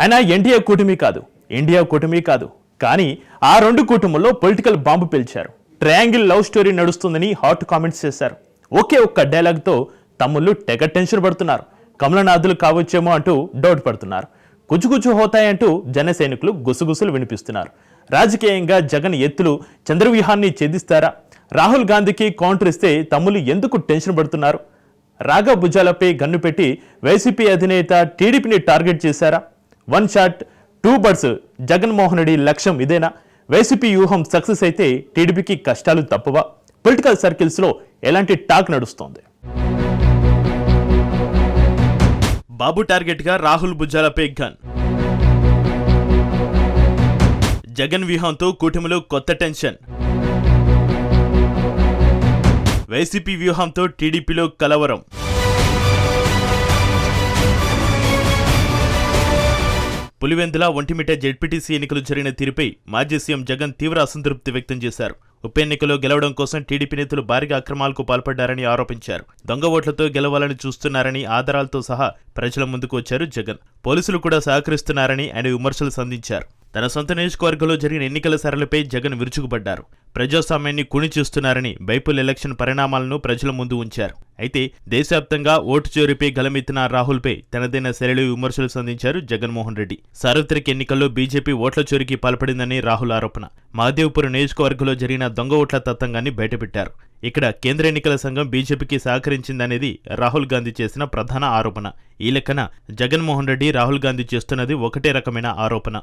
ఆయన ఎన్డీఏ కూటమి కాదు. ఇండియా కూటమి కాదు. కానీ ఆ రెండు కూటముల్లో పొలిటికల్ బాంబు పిలిచారు. ట్రయాంగిల్ లవ్ స్టోరీ నడుస్తుందని హాట్ కామెంట్స్ చేశారు. ఒకే ఒక్క డైలాగ్తో తమ్ముళ్ళు తెగ టెన్షన్ పడుతున్నారు. కమలనాథులు కావచ్చేమో అంటూ డౌట్ పడుతున్నారు. కుచుకుచు హోతాయంటూ జన సైనికులు గుసగుసలు వినిపిస్తున్నారు. రాజకీయంగా జగన్ ఎత్తులు చంద్రవ్యూహాన్ని ఛేదిస్తారా? రాహుల్ గాంధీకి కౌంటర్ ఇస్తే తమ్ముళ్ళు ఎందుకు టెన్షన్ పడుతున్నారు? రాగా భుజాలపై గన్ను పెట్టి వైసీపీ అధినేత టీడీపీని టార్గెట్ చేశారా? One shot two birds Jaganmohan Reddy లక్ష్యం ఇదేనా? వైసీపీ వ్యూహం సక్సెస్ అయితే టీడీపీకి కష్టాలు తప్పవా? పొలిటికల్ సర్కిల్స్లో ఎలాంటి టాక్ నడుస్తోంది? బాబు టార్గెట్గా రాహుల్ భుజాలపై గన్ జగన్ వ్యూహంతో కూటమిలో కొత్త టెన్షన్. వైసీపీ వ్యూహంతో టీడీపీలో కలవరం. పులివెందుల ఒంటిమిట జెడ్పీటీసీ ఎన్నికలు జరిగిన తీరుపై మాజీ సీఎం జగన్ తీవ్ర అసంతృప్తి వ్యక్తం చేశారు. ఉప ఎన్నికలో గెలవడం కోసం టీడీపీ నేతలు భారీగా అక్రమాలకు పాల్పడ్డారని ఆరోపించారు. దొంగ ఓట్లతో గెలవాలని చూస్తున్నారని ఆధారాలతో సహా ప్రజల ముందుకు వచ్చారు జగన్. పోలీసులు కూడా సహకరిస్తున్నారని ఆయన విమర్శలు సంధించారు. తన సొంత నియోజకవర్గంలో జరిగిన ఎన్నికల సరళిపై జగన్ విరుచుకుపడ్డారు. ప్రజాస్వామ్యాన్ని కుణి చూస్తున్నారని బైపుల్ ఎలక్షన్ పరిణామాలను ప్రజల ముందు ఉంచారు. అయితే దేశవ్యాప్తంగా ఓటు చోరీపై గలమెత్తిన రాహుల్పై తనదైన శైలి విమర్శలు సంధించారు జగన్మోహన్ రెడ్డి. సార్వత్రిక ఎన్నికల్లో బీజేపీ ఓట్ల చోరీకి పాల్పడిందని రాహుల్ ఆరోపణ. మాదేవ్పూర్ నియోజకవర్గంలో జరిగిన దొంగ ఓట్ల తత్వంగాన్ని బయటపెట్టారు. ఇక్కడ కేంద్ర ఎన్నికల సంఘం బీజేపీకి సహకరించిందనేది రాహుల్ గాంధీ చేసిన ప్రధాన ఆరోపణ. ఈ లెక్కన జగన్మోహన్ రెడ్డి రాహుల్ గాంధీ చేస్తున్నది ఒకటే రకమైన ఆరోపణ.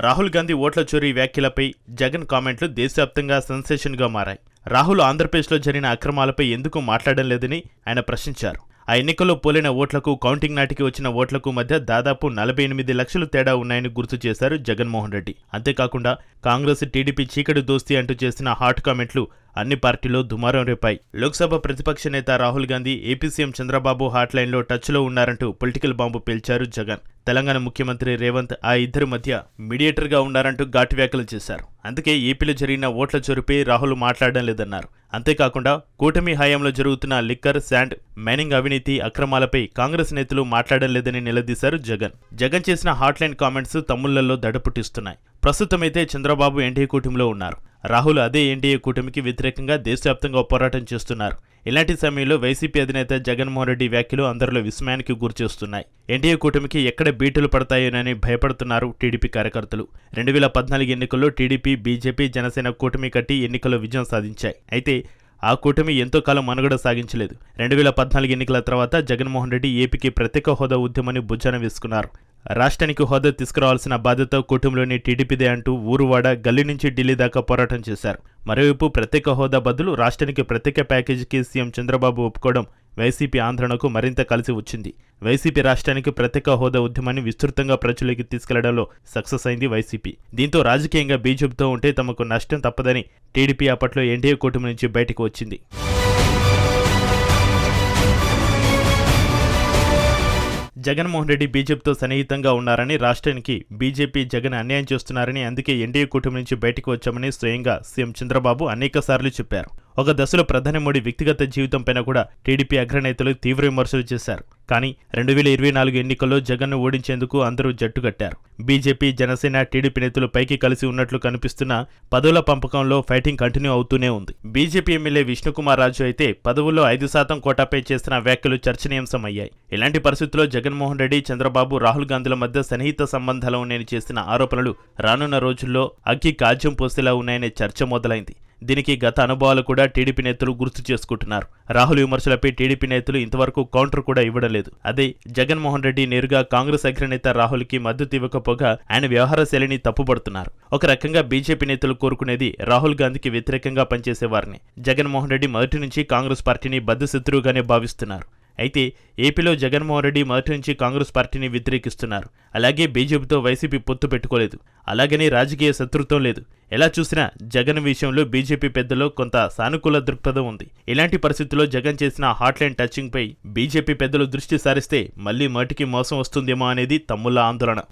రాహుల్ గాంధీ ఓట్ల చోరీ వ్యాఖ్యలపై జగన్ కామెంట్లు దేశవ్యాప్తంగా సెన్సేషన్గా మారాయి. రాహుల్ ఆంధ్రప్రదేశ్లో జరిగిన అక్రమాలపై ఎందుకు మాట్లాడడం లేదని ఆయన ప్రశ్నించారు. ఆ ఎన్నికల్లో పోలిన ఓట్లకు కౌంటింగ్ నాటికి వచ్చిన ఓట్లకు మధ్య దాదాపు నలభై ఎనిమిది లక్షలు తేడా ఉన్నాయని గుర్తు చేశారు జగన్మోహన్ రెడ్డి. అంతేకాకుండా కాంగ్రెస్ టీడీపీ చీకటి దోస్తీ అంటూ చేసిన హాట్ కామెంట్లు అన్ని పార్టీలో దుమారం రేపాయి. లోక్సభ ప్రతిపక్ష నేత Rahul Gandhi AP CM Chandrababu hot లైన్లో టచ్లో ఉన్నారంటూ పొలిటికల్ బాంబు పేల్చారు జగన్. తెలంగాణ ముఖ్యమంత్రి రేవంత్ ఆ ఇద్దరి మధ్య మీడియేటర్గా ఉన్నారంటూ ఘాటు వ్యాఖ్యలు చేశారు. అందుకే ఏపీలో జరిగిన ఓట్ల చొరిపై రాహుల్ మాట్లాడడం లేదన్నారు. అంతేకాకుండా కూటమి హయాంలో జరుగుతున్న లిక్కర్ శాండ్ మైనింగ్ అవినీతి అక్రమాలపై కాంగ్రెస్ నేతలు మాట్లాడడం లేదని నిలదీశారు జగన్. జగన్ చేసిన హాట్లైన్ కామెంట్స్ తమ్ముళ్ళలో దడ పుట్టిస్తున్నాయి ప్రస్తుతమైతే చంద్రబాబు ఎన్డీఏ కూటమిలో ఉన్నారు. రాహుల్ అదే ఎన్డీఏ కూటమికి వ్యతిరేకంగా దేశవ్యాప్తంగా పోరాటం చేస్తున్నారు. ఇలాంటి సమయంలో వైసీపీ అధినేత జగన్మోహన్ రెడ్డి వ్యాఖ్యలు అందరిలో విస్మయానికి గురిచేస్తున్నాయి. ఎన్డీఏ కూటమికి ఎక్కడ బీటులు పడతాయోనని భయపడుతున్నారు టీడీపీ కార్యకర్తలు. రెండు వేల పద్నాలుగు ఎన్నికల్లో టీడీపీ బీజేపీ జనసేన కూటమి కట్టి ఎన్నికల్లో విజయం సాధించాయి. అయితే ఆ కూటమి ఎంతో కాలం మనుగడ సాగించలేదు. రెండు వేల పద్నాలుగు ఎన్నికల తర్వాత జగన్మోహన్ రెడ్డి ఏపీకి ప్రత్యేక హోదా ఉద్యమాన్ని భుజాన వేసుకున్నారు. రాష్ట్రానికి హోదా తీసుకురావాల్సిన బాధ్యత కూటమిలోని టీడీపీదే అంటూ ఊరువాడ గల్లీ నుంచి ఢిల్లీ దాకా పోరాటం చేశారు. మరోవైపు ప్రత్యేక హోదా బదులు రాష్ట్రానికి ప్రత్యేక ప్యాకేజీకి సీఎం చంద్రబాబు ఒప్పుకోవడం వైసీపీ ఆంధ్రణకు మరింత కలిసి వచ్చింది. వైసీపీ రాష్ట్రానికి ప్రత్యేక హోదా ఉద్యమాన్ని విస్తృతంగా ప్రజలకి తీసుకెళ్ళడంలో సక్సెస్ అయింది వైసీపీ. దీంతో రాజకీయంగా బీజేపీతో ఉంటే తమకు నష్టం తప్పదని టీడీపీ అప్పట్లో ఎన్డీఏ కూటమి నుంచి బయటకు వచ్చింది. జగన్మోహన్ రెడ్డి బీజేపీతో సన్నిహితంగా ఉన్నారని రాష్ట్రానికి బీజేపీ జగన్ అన్యాయం చేస్తున్నారని అందుకే ఎన్డీఏ కూటమి నుంచి బయటకు వచ్చామని స్వయంగా సీఎం చంద్రబాబు అనేకసార్లు చెప్పారు. ఒక దశలో ప్రధాని మోడీ వ్యక్తిగత జీవితంపైన కూడా టీడీపీ అగ్రనేతలు తీవ్ర విమర్శలు చేశారు. కానీ రెండు వేల ఇరవై నాలుగు ఎన్నికల్లో జగన్ను ఓడించేందుకు అందరూ జట్టు కట్టారు. బీజేపీ జనసేన టీడీపీ నేతలు పైకి కలిసి ఉన్నట్లు కనిపిస్తున్న పదవుల పంపకంలో ఫైటింగ్ కంటిన్యూ అవుతూనే ఉంది. బీజేపీ ఎమ్మెల్యే విష్ణుకుమార్ రాజు అయితే పదవుల్లో ఐదు శాతం కోటాపై చేసిన వ్యాఖ్యలు చర్చనీయాంశమయ్యాయి. ఇలాంటి పరిస్థితుల్లో జగన్మోహన్ రెడ్డి చంద్రబాబు రాహుల్ గాంధీల మధ్య సన్నిహిత సంబంధాలు ఉన్నాయని చేసిన ఆరోపణలు రానున్న రోజుల్లో అగ్గి కాజ్యం పోసేలా ఉన్నాయనే చర్చ మొదలైంది. దీనికి గత అనుభవాలు కూడా టీడీపీ నేతలు గుర్తు చేసుకుంటున్నారు. రాహుల్ విమర్శలపై టీడీపీ నేతలు ఇంతవరకు కౌంటర్ కూడా ఇవ్వడం లేదు అదే జగన్మోహన్ రెడ్డి నేరుగా కాంగ్రెస్ అగ్రనేత రాహుల్కి మద్దతు ఇవ్వకపోగా ఆయన వ్యవహార శైలిని తప్పుపడుతున్నారు. ఒక రకంగా బీజేపీ నేతలు కోరుకునేది రాహుల్ గాంధీకి వ్యతిరేకంగా పనిచేసేవారిని. జగన్మోహన్ రెడ్డి మొదటి నుంచి కాంగ్రెస్ పార్టీని బద్దశత్రువుగానే భావిస్తున్నారు. అయితే ఏపీలో జగన్మోహన్ రెడ్డి మొదటి నుంచి కాంగ్రెస్ పార్టీని వ్యతిరేకిస్తున్నారు. అలాగే బీజేపీతో వైసీపీ పొత్తు పెట్టుకోలేదు. అలాగని రాజకీయ శత్రుత్వం లేదు. ఎలా చూసినా జగన్ విషయంలో బీజేపీ పెద్దలో కొంత సానుకూల దృక్పథం ఉంది. ఇలాంటి పరిస్థితుల్లో జగన్ చేసిన హాట్లైన్ టచింగ్ పై బీజేపీ పెద్దలు దృష్టి సారిస్తే మళ్ళీ మటికి మోసం వస్తుందేమో అనేది తమ్ముళ్ళ ఆందోళన.